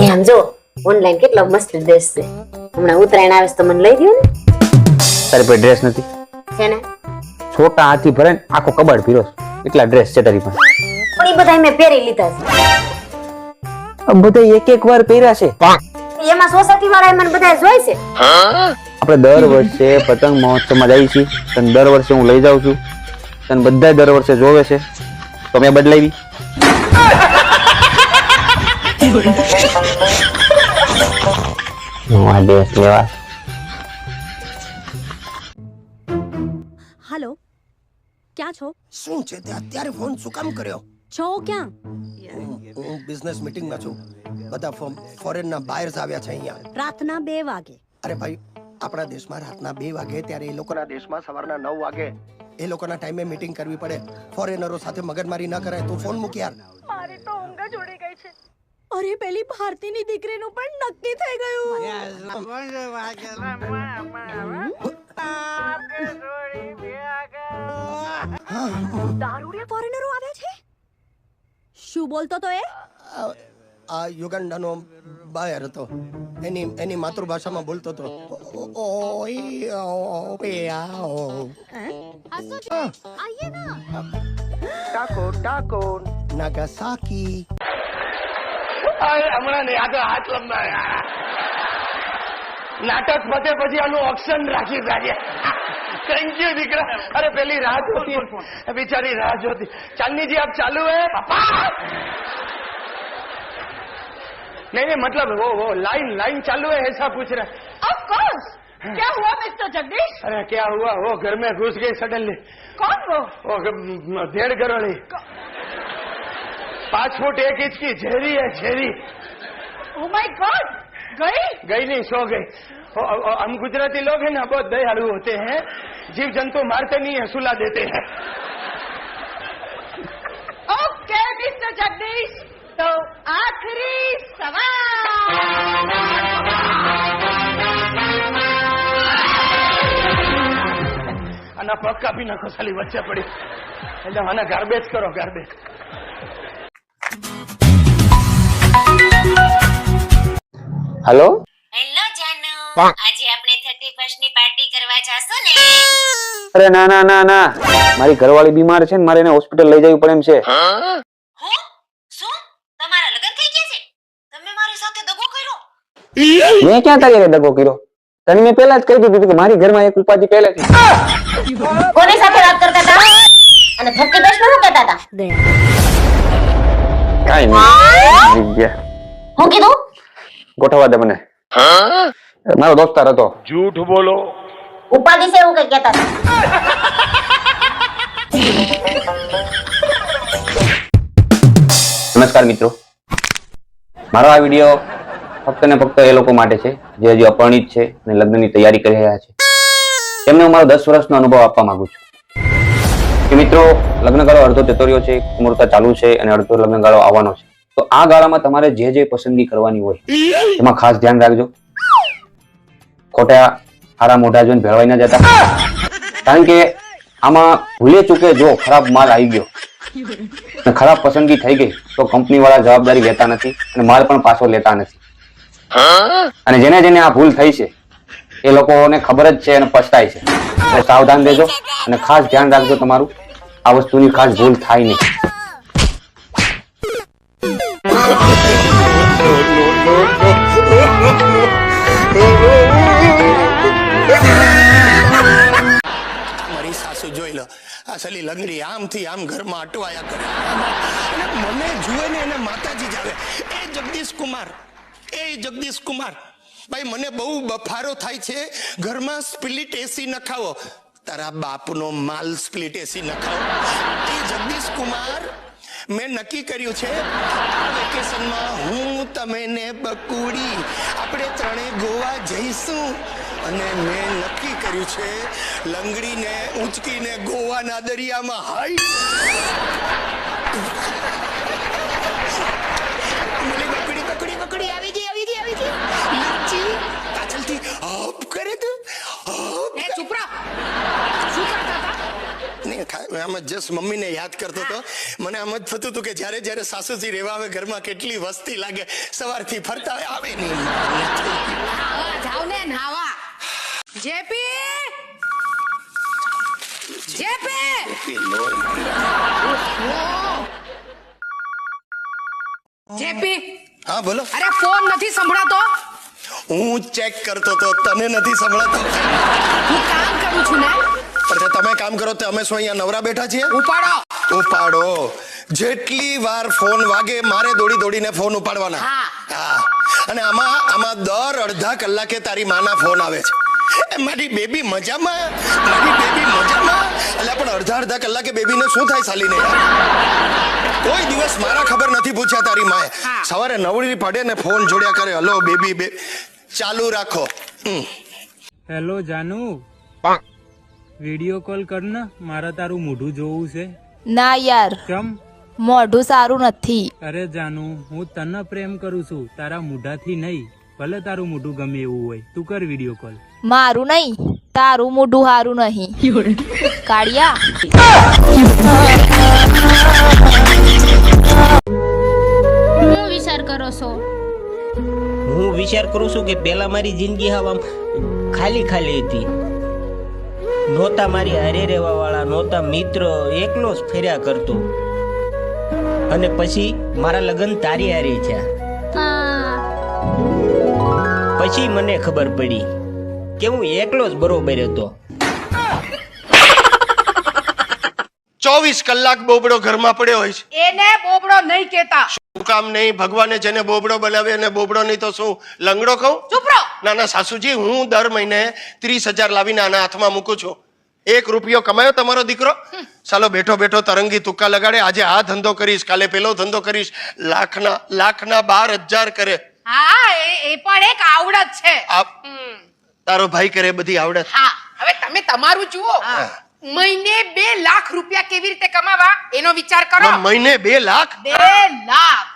એ આમ જો ઓનલાઈન કેટલો મસ્ત ડ્રેસ છે. હમણાં ઉત્તરાયણ આવે છે તો મને લઈ દો ને. તારી પાસે ડ્રેસ નથી. છે ને? છોટા હાથી ભરે ને આખો કબાડ પીરો એટલા ડ્રેસ છે તારી પાસે. પણ એ બધા મેં પહેરી લીધા છે. બધા એક એક વાર પહેર્યા છે. એમાં સોસાયટી વાળા મને બધા જોઈ છે. આપણે દર વર્ષે પતંગ મહોત્સવમાં જઈએ છીએ. તને દર વર્ષે હું લઈ જાઉં છું. તને બધા દર વર્ષે જોવે છે. તો મેં બદલાવી. હું આ ડ્રેસ લેવા હાલો. ક્યાં છો? શું છે? તે અત્યારે ફોન શું કામ કર્યો? છો ક્યાં? હું- બિઝનેસ મીટિંગમાં છું. બધા ફોરેનના બાયર્સ આવ્યા છે અહીંયા. રાતના બે વાગે. અરે ભાઈ આપણા દેશમાં રાતના બે વાગે ત્યારે એ લોકોના દેશમાં સવારના નવ વાગે એ લોકોના ટાઈમે મીટિંગ કરવી પડે. ફોરેનરો સાથે મગજમારી ન કરાય. તું ફોન મૂક યાર. મારી તો ઊંઘ જ ઉડી ગઈ છે. અરે પેલી ભારતીની દીકરીનું પણ નક્કી થઈ ગયું. દારૂડિયા ફોરેનરો આવ્યા છે? શું બોલતો તો એ? આ- આ યુગાન્ડાનો બાયર હતો. એની એની માતૃભાષામાં બોલતો હતો. ઓય, ઓય, આઓ. ટાકો ટાકો નાગાસાકી. અરે હમણાં નહીં આ તો હાથ લંબા નાટક પતે પછી આનું ઓપ્શન રાખી કાઢીએ થैंक यू દીકરા અરે પેલી રાહ જોતી. બિચારી રાહ જોતી. ચાંદનીજી આપ ચાલુ હે? પાપા नहीं नहीं मतलब वो वो लाइन लाइन चालू है ऐसा पूछ रहा ऑफ़ कोर्स क्या हुआ मिस्टर जगदीश अरे क्या हुआ वो घर में घुस गई सडनली कौन वो वो भेड़ घरोली पांच फुट एक इंच की झेरी है झेरी ओ माय गॉड गई गई नहीं सो गई ओ- ओ- ओ- हम गुजराती लोग हैं ना बहुत दयालु होते हैं जीव जंतु मारते नहीं है सुला देते हैं ओके मिस्टर जगदीश तो आखिरी सवाल આના પગ કાપી નાખો સાલી વચ્ચે પડી એટલે આના ગાર્બેજ કરો ગાર્બેજ હલો? હેલો જાનુ આજે આપણે 31st ની પાર્ટી કરવા જાશું ને? અરે ના ના ના ના. મારી ઘરવાળી બીમાર છે ને મારે એને હોસ્પિટલ લઈ જવી પડે એમ છે. હું? શું? તમારા લગ્ન થઈ ગયા છે? તમે મારી સાથે દગો કર્યો? મેં ક્યાં તારી હારે દગો કર્યો? તને મેં પહેલા જ કહી દીધું કે મારી ઘરમાં એક ઉપાધિ પહેલેથી. કોની સાથે વાત કરતા હતા? અને 31st નું શું કહેતા હતા? કાઈ નહીં. હું કીધું? ગોઠવવા દે મને. મારો દોસ્તાર હતો. ઉપાધિ છે એવું કઈ કહેતા નમસ્કાર મિત્રો. મારો આ વીડિયો ફક્ત ને ફક્ત એ લોકો માટે છે જે હજી અપરિણિત છે અને લગ્નની તૈયારી કરી રહ્યા છે. તેમને હું મારો દસ વર્ષનો અનુભવ આપવા માંગુ છું. કે મિત્રો લગ્નગાળો અડધો જતો રહ્યો છે મુહૂર્ત ચાલુ છે અને અડધો લગ્નગાળો આવવાનો છે. તો આ ગાળામાં તમારે જે જે પસંદગી કરવાની હોય, એમાં ખાસ ધ્યાન રાખજો. ખોટા, હારા, મોઢા જોઈને ભેળવાઈ ના જતા. કારણ કે આમાં ભૂલે ચૂકે જો ખરાબ માલ આવી ગયો. ખરાબ પસંદગી થઈ ગઈ, તો કંપની વાળા જવાબદારી લેતા નથી અને માલ પણ પાછો લેતા નથી. અને જેને જેને આ ભૂલ થઈ છે, એ લોકોને ખબર જ છે અને પછતાય છે. સાવધાન રહેજો અને ખાસ ધ્યાન રાખજો તમારું. આ વસ્તુની ખાસ ભૂલ થાય નહીં. મારી સાસુ જોઈ લો. આ સલી લંગડી આમથી આમ ઘરમાં અટવાયા કરે. અને મને જુએ ને એને માતાજી જ આવે. એ જગદીશ કુમાર. એ જગદીશ કુમાર. ભાઈ, મને બહુ બફારો થાય છે. ઘરમાં સ્પ્લિટ એસી નખાવો. તારા બાપનો માલ સ્પ્લિટ એસી નખાવો. એ જગદીશ કુમાર મેં નક્કી કર્યું છે, આ વેકેશનમાં હું તમે ને બકુડી, આપણે ત્રણેય ગોવા જઈશું. અને મેં નક્કી કર્યું છે, લંગડીને ઊંચકીને ગોવાના દરિયામાં હાઈ. બકડી બકડી બકડી, આવી ગઈ આવી ગઈ આવી ગઈ. પાછળથી હપ કરે તું, હપ એ ચૂપરા આમ જ જસ્ટ મમ્મીને યાદ કરતો હતો. મને આમ જ થતું હતું કે જ્યારે જ્યારે સાસુજી રહેવા આવે ઘરમાં કેટલી વસ્તી લાગે સવારથી ફરતા હોય આવે નહીં. જાવ ને નાવા. જેપી! જેપી! જેપી! હા બોલો. અરે ફોન નથી સંભળાતો. હું ચેક કરતો તો તને નથી સંભળાતો. હું કામ કરું છું ને. પણ તમે કામ કરો તો અમે શું અહીંયા નવરા બેઠા છીએ. ઉપાડો. ઉપાડો. જેટલી વાર ફોન વાગે મારે દોડી દોડીને ફોન ઉપાડવાના. હા. હા. અને આમાં આમાં દર અડધા કલાકે તારી માના ફોન આવે છે. મારી બેબી મજામાં? મારી બેબી મજામાં? એટલે પણ અડધા અડધા કલાકે બેબીને શું થાય સાલીને? કોઈ દિવસ મારા ખબર નથી પૂછ્યા તારી માએ. સવારે નવડી પડે ને ફોન જોડ્યા કરે. હલો બેબી બે. ચાલુ રાખો. હમ. હેલો જાનુ. વિડિયો કોલ કર ને મારે તારું મોઢું જોવું છે? ના યાર. કેમ? મોઢું સારું નથી. અરે જાનુ હું તને પ્રેમ કરું છું તારા મોઢાથી નહીં. ભલે તારું મોઢું ગમે એવું હોય તું કર વિડિયો કોલ. મારું નહીં તારું મોઢું સારું નહીં. કાળિયા. હું વિચાર કરો છો? હું વિચાર કરું છું કે પહેલા મારી જિંદગી હવા ખાલી ખાલી હતી. નહોતા મારી હારે રહેવા વાળા નહોતા મિત્ર એકલો જ ફેર્યા કરતો. અને પછી મારા લગ્ન તારી હારે થયા. પછી મને ખબર પડી કે હું એકલો જ બરોબર હતો. ચોવીસ કલાક બોબડો ઘરમાં પડ્યો હોય છે. એને બોબડો નહીં કેતા શું કામ નહીં ભગવાને જેને બોબડો બનાવ્યો એને બોબડો નહીં તો શું? લંગડો કહું ચૂપ રહો ના ના સાસુજી હું દર મહિને ત્રીસ હજાર લાવીને આના હાથમાં મૂકું છું. એક રૂપિયો કમાયો તમારો દીકરો? ચાલો બેઠો બેઠો તરંગી તુક્કા લગાડે. આજે આ ધંધો કરીશ કાલે પેલો ધંધો કરીશ. લાખના લાખના બાર હજાર કરે. હા એ પણ એક આવડત છે. તારો ભાઈ કરે બધી આવડત. હા હવે તમે તમારું જુઓ. મહિને બે લાખ રૂપિયા કેવી રીતે કમાવા? એનો વિચાર કરો. મહિને બે લાખ? બે લાખ.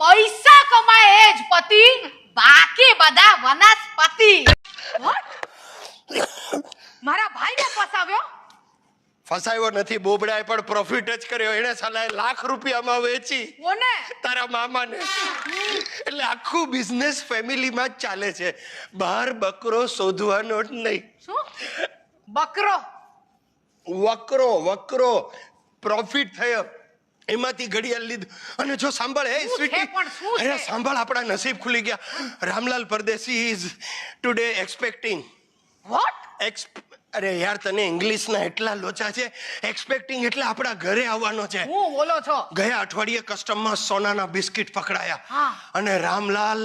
પૈસા કમાય એ જ પતિ બાકી બધા વનસ્પતિ. મારા ભાઈને ફસાવ્યો? ફસાયો નથી બોબડાએ પણ પ્રોફિટ જ કર્યો. એને સાલા લાખ રૂપિયામાં વેચી. કોને? તારા મામાને. એટલે આખું બિઝનેસ ફેમિલીમાં જ ચાલે છે. બહાર બકરો શોધવાનો જ નહીં. શું? બકરો? વકરો વકરો. પ્રોફિટ થયો. એમાંથી ઘડિયાળ લીધું. અને જો સાંભળ હે સ્વીટી અરે સાંભળ આપણા નસીબ ખુલી ગયા. Ramlal Pardesi is today expecting what અરે યાર તને ઇંગ્લિશના એટલા લોચા છે. એક્સપેક્ટિંગ એટલે આપણા ઘરે આવવાનો છે. હું બોલો છો? ગયા અઠવાડિયે કસ્ટમમાં સોનાના બિસ્કિટ પકડાયા. અને રામલાલ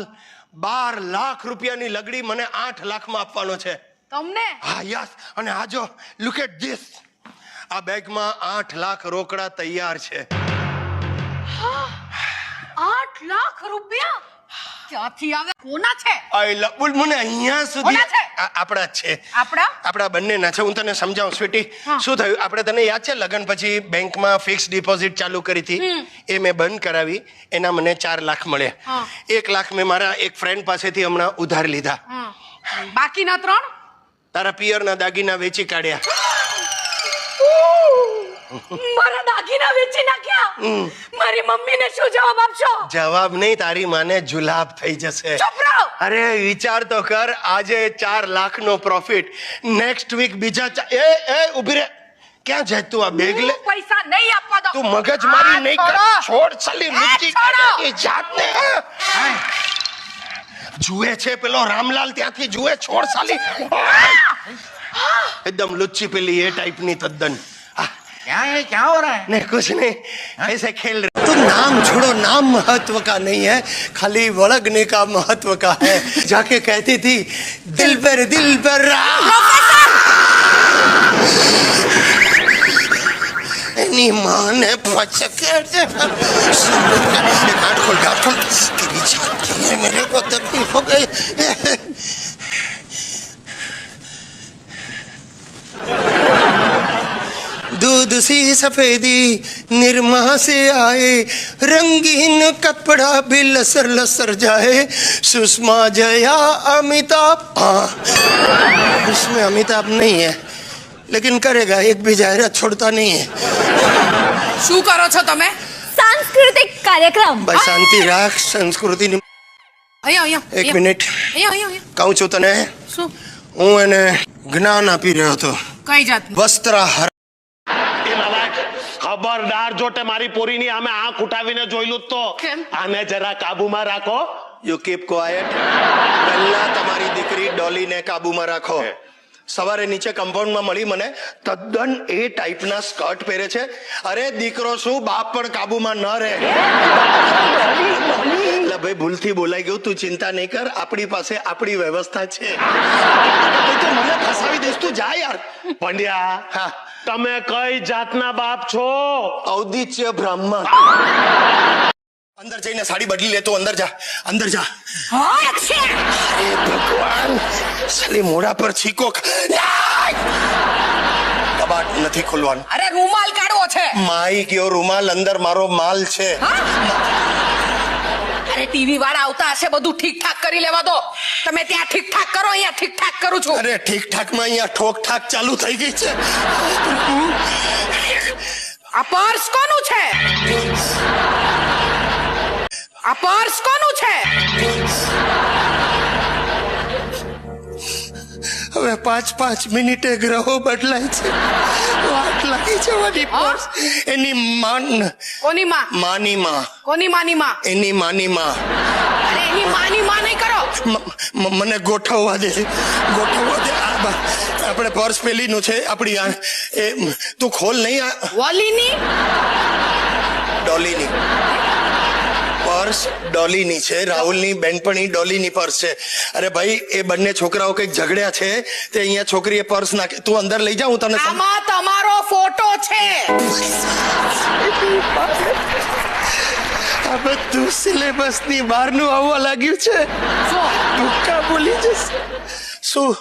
બાર લાખ રૂપિયાની લગડી મને આઠ લાખમાં આપવાનો છે. તમને? હા યસ. અને આજો લુક એટ ધીસ આ બેગમાં આઠ લાખ રોકડા તૈયાર છે. આઠ લાખ રૂપિયા? ક્યાંથી આવે? કોના છે? આઈ મને અહીંયા સુધી કોના છે? આપણા જ છે. આપણા? આપણા બંનેના છે. હું તને સમજાવું સ્વીટી. શું થયું? આપણે તને યાદ છે લગ્ન પછી બેંકમાં ફિક્સ ડિપોઝિટ ચાલુ કરી હતી? એ મેં બંધ કરાવી. એના મને ચાર લાખ મળ્યા. હા. એક લાખ મેં મારા એક ફ્રેન્ડ પાસેથી હમણાં ઉધાર લીધા. બાકીના ત્રણ? તારા પિયરના દાગીના વેચી કાઢ્યા. મારા દાગીના વેચી મારી મમ્મીને શું જવાબ આપશો? જવાબ નહીં તારી માને જુલાબ થઈ જશે. અરે વિચાર તો કર આજે ચાર લાખ નો પ્રોફિટ નેક્સ્ટ વીક બીજા એ એ ઊભી રે. ક્યાં જાય તું આ બેગ લે પૈસા નહીં આપવા દો તું મગજ મારી નહીં કર. છોડ. સાલી એ લુચ્ચી છોડો. એ જુએ છે પેલો રામલાલ ત્યાંથી જુએ છોડ સાલી એકદમ લુચ્ચી પેલી એ ટાઈપની તદ્દન. क्या है क्या हो रहा है? नहीं कुछ नहीं। हा? ऐसे खेल रहे तो नाम छोड़ो नाम महत्व का नहीं है खाली वड़गने का महत्व का है। जाके कहती थी दिल पर दिल पर मान है खोल खोल मेरे को तकलीफ़ हो गई दूध सी सफेदी निरमा से आए रंगीन कपड़ा भी लसर लसर जाए सुषमा जया अमिताभ हाँ इसमें अमिताभ नहीं है लेकिन करेगा एक भी जाहिरात छोड़ता नहीं है શું કરો છો તમે સાંસ્કૃતિક કાર્યક્રમ ભાઈ શાંતિ રાખ સંસ્કૃતિની અહીંયા અહીંયા એક મિનિટ અહીંયા અહીંયા કહું છું તને શું હું એને જ્ઞાન આપી રહ્યો હતો કઈ જાતનું વસ્ત્રાહાર એ નાલાયક, ખબરદાર જો તે મારી પોરીની આમે આંખ ઉઠાવીને જોયેલું તો? આને જરા કાબુમાં રાખો. યુ કીપ ક્વાયટ પહેલા તમારી દીકરી ડોલીને કાબુમાં રાખો. સવારે નીચે કમ્પાઉન્ડમાં મળી મને તદ્દન એ ટાઈપના સ્કર્ટ પહેરે છે. અરે દીકરો શું? બાપ પણ કાબુમાં ન રહે. ભાઈ ભૂલથી બોલાઈ ગયું. તું ચિંતા નહીં કર. આપણી પાસે આપણી વ્યવસ્થા છે તો તું મને ફસાવી દઈશ તું જા યાર. પંડ્યા હા. તમે કઈ જાતના બાપ છો? ઔદિત્ય બ્રાહ્મણ. અંદર જઈને સાડી બદલી લેતો અંદર જા અંદર જા. અરે ભગવાન સાલી મોઢા પર છીકો કબાટ નથી ખોલવાનું. અરે રૂમાલ કાઢવો છે. માઈ ગયો રૂમાલ અંદર મારો માલ છે. અરે ટીવી વાળા આવતા હશે બધું ઠીક ઠાક કરી લેવા દો. તમે ત્યાં ઠીક ઠાક કરો અહીંયા ઠીક ઠાક કરું છું. અરે ઠીક ઠાકમાં અહીંયા ઠોક ઠાક ચાલુ થઈ ગઈ છે. આ પર્સ કોનું છે? આ પર્સ કોનું છે? હવે પાંચ પાંચ મિનિટે ગ્રહો બદલાય છે. વાટ લાગી જવાની પર્સ એની માન. કોની માં? માની માં. કોની માની માં? એની માની માં. અરે એની માની માં નહીં કરો. મને ગોઠવવા દે. ગોઠવવા દે. આ આપણે પર્સ પેલીનું છે આપણી આ એ તું ખોલ નહીં આ. વોલીની? ડોલીની. પર્સ ડોલીની છે રાહુલની બેનપણી ડોલીની પર્સ છે. અરે ભાઈ એ બંને છોકરાઓ કંઈક ઝઘડ્યા છે તે અહીંયા છોકરીએ પર્સ નાખે તું અંદર લઈ જા હું તને આમાં તમારો ફોટો છે. આ બધું સિલેબસની બહારનું આવવા લાગ્યું છે. ભૂક્કા બોલી જશે શું?